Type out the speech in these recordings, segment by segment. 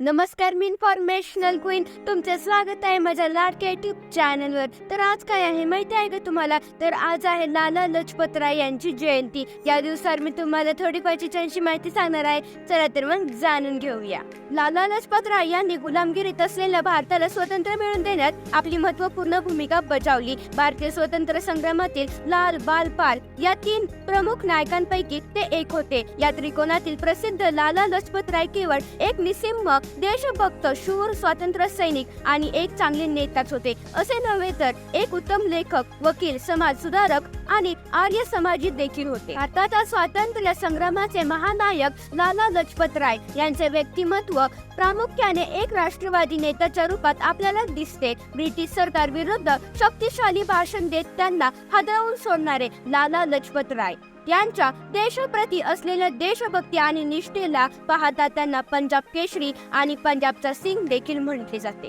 नमस्कार मी informational queen तुमचे स्वागत आहे माझ्या लाडक्या युट्यूब चॅनलवर तर आज काय आहे माहिती आहे का तुम्हाला? तर आज आहे लाला लजपत राय यांची जयंती. या दिवसावर मी तुम्हाला थोडीफारची छानशी माहिती सांगणार आहे. चला तर मग जाणून घेऊया. लाला लजपत राय यांनी गुलामगिरीत असलेल्या भारताला स्वातंत्र्य मिळवून देण्यात आपली महत्त्वपूर्ण भूमिका बजावली. भारतीय स्वातंत्र्य संग्रामातील लाल बाल पाल या तीन प्रमुख नायकांपैकी ते एक होते. या त्रिकोणातील प्रसिद्ध लाला लजपत राय केवळ एक निसिंह देशभक्त शूर स्वातंत्र्य सैनिक आणि एक चांगले नेताच होते. असे नव्हे तर एक उत्तम लेखक वकील समाज सुधारक आणि आर्य समाजित देखील होते. भारताच्या स्वातंत्र्य संग्रामाचे महानायक लाला लजपत राय यांचे व्यक्तिमत्व प्रामुख्याने एक राष्ट्रवादी नेत्याच्या रूपात आपल्याला दिसते. ब्रिटिश सरकार विरुद्ध शक्तिशाली भाषण देत त्यांना हादरवून सोडणारे लाला लजपत राय. यांच्या देशप्रती असलेल्या देशभक्ती आणि निष्ठेला पाहता त्यांना पंजाब केशरी आणि पंजाबचा सिंग देखील म्हटले जाते.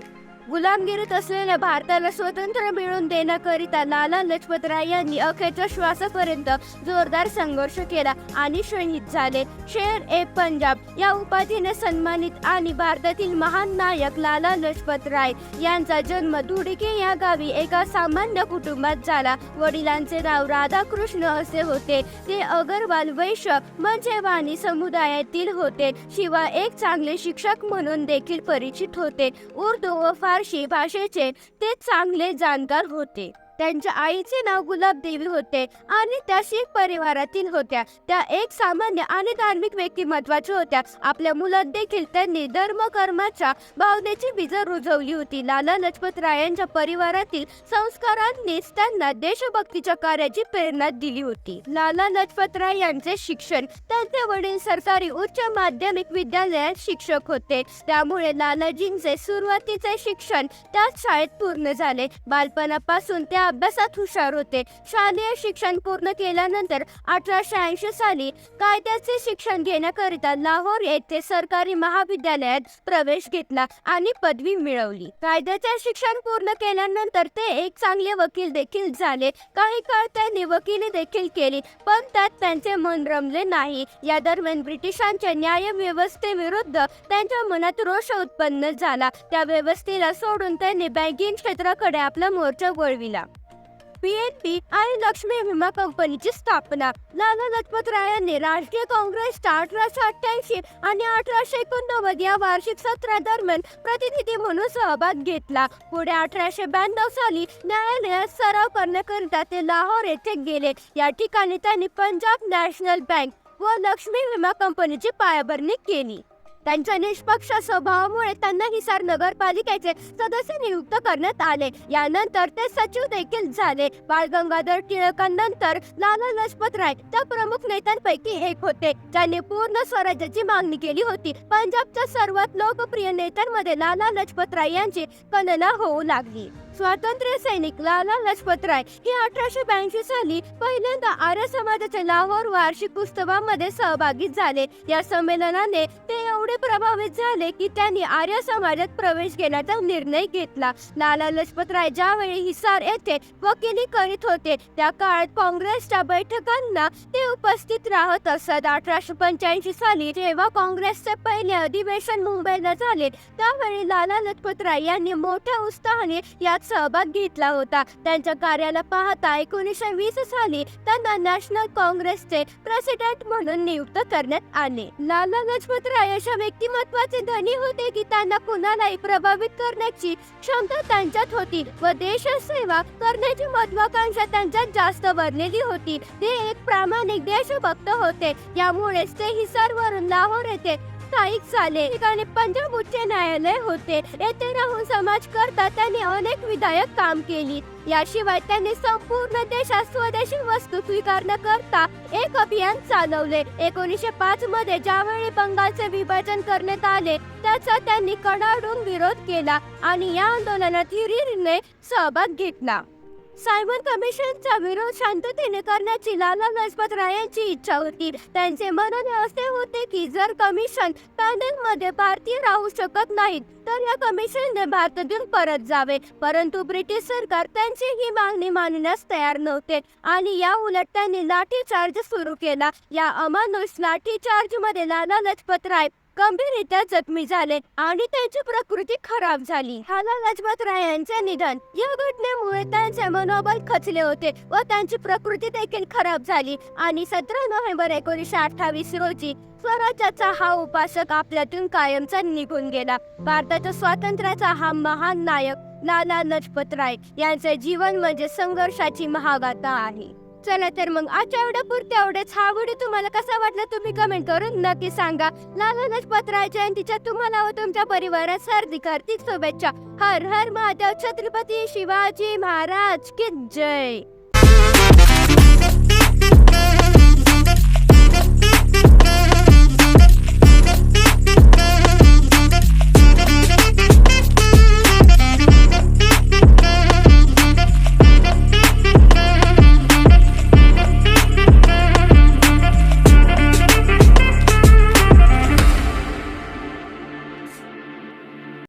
गुलामगिरीत असलेल्या भारताला स्वतंत्र मिळवून देण्याकरिता लाला लजपत राय यांनी अखेरच्या श्वासापर्यंत जोरदार संघर्ष केला आणि शहीद झाले. शेर ए पंजाब या उपाधीने सन्मानित आणि भारतातील महान नायक लाला लजपत राय यांचा जन्म धुडके या गावी एका सामान्य कुटुंबात झाला. वडिलांचे नाव राधाकृष्ण असे होते. ते अगरवाल वैश्य म्हणजे वाणी समुदायातील होते. शिवाय एक चांगले शिक्षक म्हणून देखील परिचित होते. उर्दू व फारशी भाषेचे ते चांगले जाणकार होते. त्यांच्या आईचे नाव गुलाब देवी होते आणि त्या शीख परिवारातील होत्या. त्या एक सामान्य आणि धार्मिक व्यक्तिमत्वाच्या होत्या. आपल्या मुलात देखील त्यांनी धर्म कर्माच्या भावनेची बीज रुजवली होती. लाला लजपत रायांच्या परिवारातील संस्कारांनीच त्यांना देशभक्तीच्या कार्याची प्रेरणा दिली होती. लाला लजपत राय यांचे शिक्षण त्यांचे वडील सरकारी उच्च माध्यमिक विद्यालयात शिक्षक होते. त्यामुळे लालाजींचे सुरुवातीचे शिक्षण त्याच शाळेत पूर्ण झाले. बालपणापासून त्या अभ्यासात हुशार होते. शालेय शिक्षण पूर्ण केल्यानंतर अठराशे ऐंशी साली कायद्याचे शिक्षण घेण्याकरिता लाहोर येथे सरकारी महाविद्यालयात प्रवेश घेतला आणि पदवी मिळवली. कायद्याचे शिक्षण पूर्ण केल्यानंतर ते एक चांगले वकील देखील झाले. काही काळ त्यांनी वकिली देखील केली पण त्यात त्यांचे मन रमले नाही. या दरम्यान ब्रिटिशांच्या न्याय व्यवस्थेविरुद्ध त्यांच्या मनात रोष उत्पन्न झाला. त्या व्यवस्थेला सोडून त्यांनी बँकिंग क्षेत्राकडे आपला मोर्चा वळविला. पीएनपी आणि लक्ष्मी विमा कंपनीची स्थापना. लाला लजपत रायांनी राष्ट्रीय काँग्रेस अठराशे अठ्ठ्याऐंशी आणि अठराशे एकोणनव्वद या वार्षिक सत्रादरम्यान प्रतिनिधी म्हणून सहभाग घेतला. पुढे अठराशे ब्याण्णव साली न्यायालयात सराव करण्याकरिता ते लाहोर येथे गेले. या ठिकाणी त्यांनी पंजाब नॅशनल बँक व लक्ष्मी विमा कंपनीची पायाभरणी केली. त्यांच्या निष्पक्ष स्वभावामुळे त्यांना हिसार नगरपालिकेचे सदस्य नियुक्त करण्यात आले. यानंतर ते सचिव देखील झाले. बाळ गंगाधर टिळकांनंतर लाला लजपत राय त्या प्रमुख नेत्यांपैकी एक होते ज्यांनी पूर्ण स्वराज्याची मागणी केली होती. पंजाबच्या सर्वात लोकप्रिय नेत्यांमध्ये लाला लजपत राय यांची गणना होऊ लागली. स्वातंत्र्य सैनिक लाला लजपत राय हे अठराशे ब्याऐंशी साली पहिल्यांदा आर्य समाजाच्या लाहोर वार्षिक उत्सवामध्ये सहभागी झाले. या संमेलनाने ते एवढे प्रभावित झाले की त्यांनी आर्य समाजात प्रवेश घेण्याचा निर्णय घेतला. लाला लजपत राय ज्यावेळी हिसार येथे वकिली करीत होते त्या काळात काँग्रेसच्या बैठकांना ते उपस्थित राहत असत. अठराशे पंच्याऐंशी साली जेव्हा काँग्रेसचे पहिले अधिवेशन मुंबईला झाले त्यावेळी लाला लजपत राय यांनी मोठ्या उत्साहाने यात सहभाग घेतला होता. त्यांच्या कार्याला पाहता एकोणीसशे वीस साली त्यांना नॅशनल काँग्रेसचे प्रेसिडेंट म्हणून नियुक्त करण्यात आले. लाला लजपत राय अशा व्यक्तिमत्वाचे धनी होते की त्यांना कुणालाही प्रभावित करण्याची क्षमता त्यांच्यात होती व देशसेवा करण्याची महत्वाकांक्षा त्यांच्यात जास्त भरलेली होती. ते एक प्रामाणिक देशभक्त होते. यामुळेच ते हिसारवरून लाहोर येथे स्थायिक झाले. ठिकाणी पंजाब उच्च न्यायालय होते. येथे राहून समाज करता त्यांनी अनेक विधायक काम केली. याशिवाय त्यांनी संपूर्ण देशात स्वदेशी वस्तू स्वीकारण्याकरता एक अभियान चालवले. एकोणीसशे पाच मध्ये ज्यावेळी बंगालचे विभाजन करण्यात आले त्याचा त्यांनी कडाडून विरोध केला आणि या आंदोलनात हिरिरीने सहभाग घेतला. सायबर कमिशनचा विरोध शांततेने करण्याची लाला लजपत राय यांची इच्छा होती. त्यांचे म्हणणे असे होते की जर कमिशन पॅनलमध्ये भारतीय राहू शकत नाहीत तर या कमिशनने भारतातून परत जावे. परंतु ब्रिटिश सरकार त्यांची ही मागणी मानण्यास तयार नव्हते आणि या उलट त्यांनी लाठीचार्ज सुरू केला. या अमानुष लाठीचार्जमध्ये मध्ये लाला लजपत राय गंभीररित्या जखमी झाले आणि त्यांची प्रकृती खराब झाली. हाला लजपत राय यांचे निधन. या घटनेमुळे त्यांचे मनोबल खचले होते व त्यांची प्रकृती देखील खराब झाली आणि सतरा नोव्हेंबर एकोणीसशे अठ्ठावीस रोजी स्वराज्याचा हा उपासक आपल्यातून कायमचा निघून गेला. भारताच्या स्वातंत्र्याचा हा महान नायक लाला लजपत राय यांचे जीवन म्हणजे संघर्षाची महागाथा आहे. चला तर मग आजच्या एवढ्या पुरते एवढेच हा व्हिडिओ तुम्हाला कसा वाटला तुम्ही कमेंट करून नक्की सांगा. लालच पत्राच्या आणि जयंतीच्या तुम्हाला व तुमच्या परिवारात हार्दिक हार्दिक शुभेच्छा. हर हर महादेव छत्रपती शिवाजी महाराज की जय.